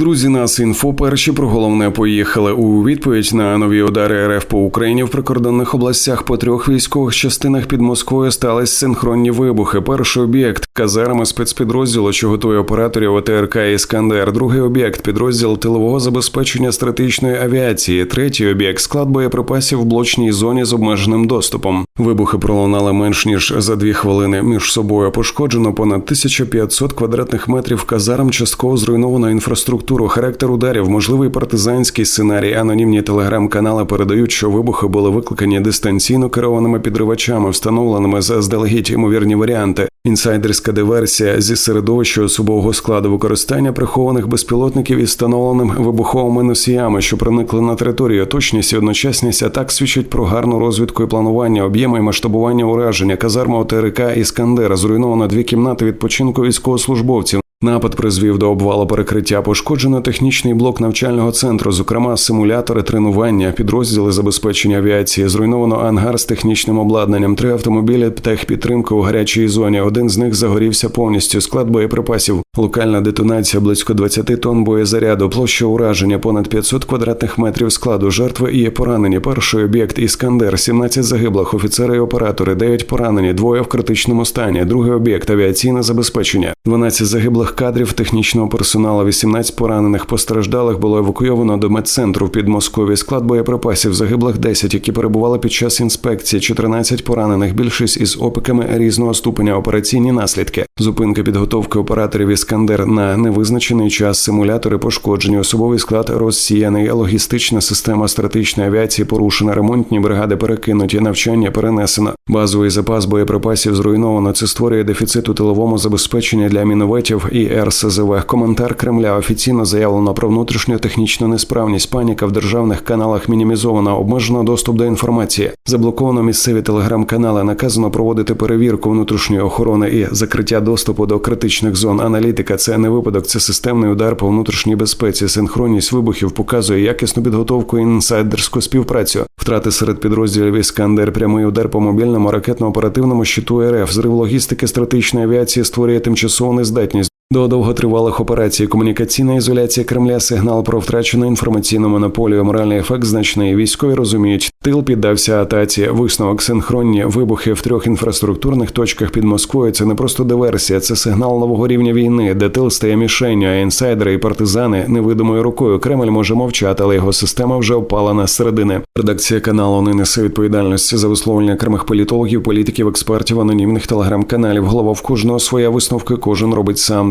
Друзі, нас інфо перші про головне поїхали у відповідь на нові удари РФ по Україні в прикордонних областях по трьох військових частинах під Москвою стались синхронні вибухи. Перший об'єкт казарма спецпідрозділу, що готує операторів ОТРК Іскандер. Другий об'єкт підрозділ тилового забезпечення стратегічної авіації. Третій об'єкт склад боєприпасів в блочній зоні з обмеженим доступом. Вибухи пролунали менш ніж за дві хвилини. Між собою пошкоджено понад 1500 квадратних метрів казарм, частково зруйновано інфраструктуру. Характер ударів, можливий партизанський сценарій. Анонімні телеграм-канали передають, що вибухи були викликані дистанційно керованими підривачами, встановленими заздалегідь ймовірні варіанти. Інсайдерська диверсія зі середовища особового складу використання прихованих безпілотників із встановленим вибуховими носіями, що проникли на територію. Точність і одночасність атак свідчить про гарну розвідку і планування, об'єми і масштабування ураження. Казарма ОТРК Іскандера зруйновано дві кімнати відпочинку військовослужбовців. Напад призвів до обвалу перекриття. Пошкоджено технічний блок навчального центру, зокрема симулятори тренування, підрозділи забезпечення авіації. Зруйновано ангар з технічним обладнанням, три автомобілі техпідтримки у гарячій зоні. Один з них загорівся повністю. Склад боєприпасів, локальна детонація близько 20 тонн боєзаряду, площа ураження понад 500 квадратних метрів складу. Жертви і є поранені. Перший об'єкт Іскандер, 17 загиблих, офіцери і оператори, 9 поранені, двоє в критичному стані. Другий об'єкт авіаційне забезпечення, 12 загиблих кадрів технічного персоналу, 18 поранених постраждалих було евакуйовано до медцентру в Підмоскові. Склад боєприпасів загиблих 10, які перебували під час інспекції, 14 поранених, більшість із опиками різного ступеня операційні наслідки. Зупинка підготовки операторів Іскандер на невизначений час, симулятори пошкоджені, особовий склад розсіяний, логістична система стратегічної авіації порушена, ремонтні бригади перекинуті, навчання перенесено. Базовий запас боєприпасів зруйновано. Це створює дефіцит у тиловому забезпеченні для мінометів і РСЗВ. Коментар Кремля офіційно заявлено про внутрішню технічну несправність. Паніка в державних каналах мінімізована, обмежено доступ до інформації. Заблоковано місцеві телеграм-канали. Наказано проводити перевірку внутрішньої охорони і закриття доступу до критичних зон. Аналітика це не випадок, це системний удар по внутрішній безпеці. Синхронність вибухів показує якісну підготовку і інсайдерську співпрацю. Втрати серед підрозділів Іскандер, прямий удар по мобільному ракетно-оперативному щиту РФ, зрив логістики стратегічної авіації створює тимчасову нездатність. До довготривалих операцій комунікаційна ізоляція Кремля сигнал про втрачену інформаційну монополію. Моральний ефект значний. Військові розуміють, тил піддався атаці. Висновок синхронні вибухи в трьох інфраструктурних точках під Москвою. Це не просто диверсія, це сигнал нового рівня війни, де тил стає мішенню, а інсайдери і партизани невидимою рукою. Кремль може мовчати, але його система вже опалена з середини. Редакція каналу не несе відповідальності за висловлення окремих політологів, політиків, експертів, анонімних телеграм-каналів. Голова в кожного своя висновки, кожен робить сам.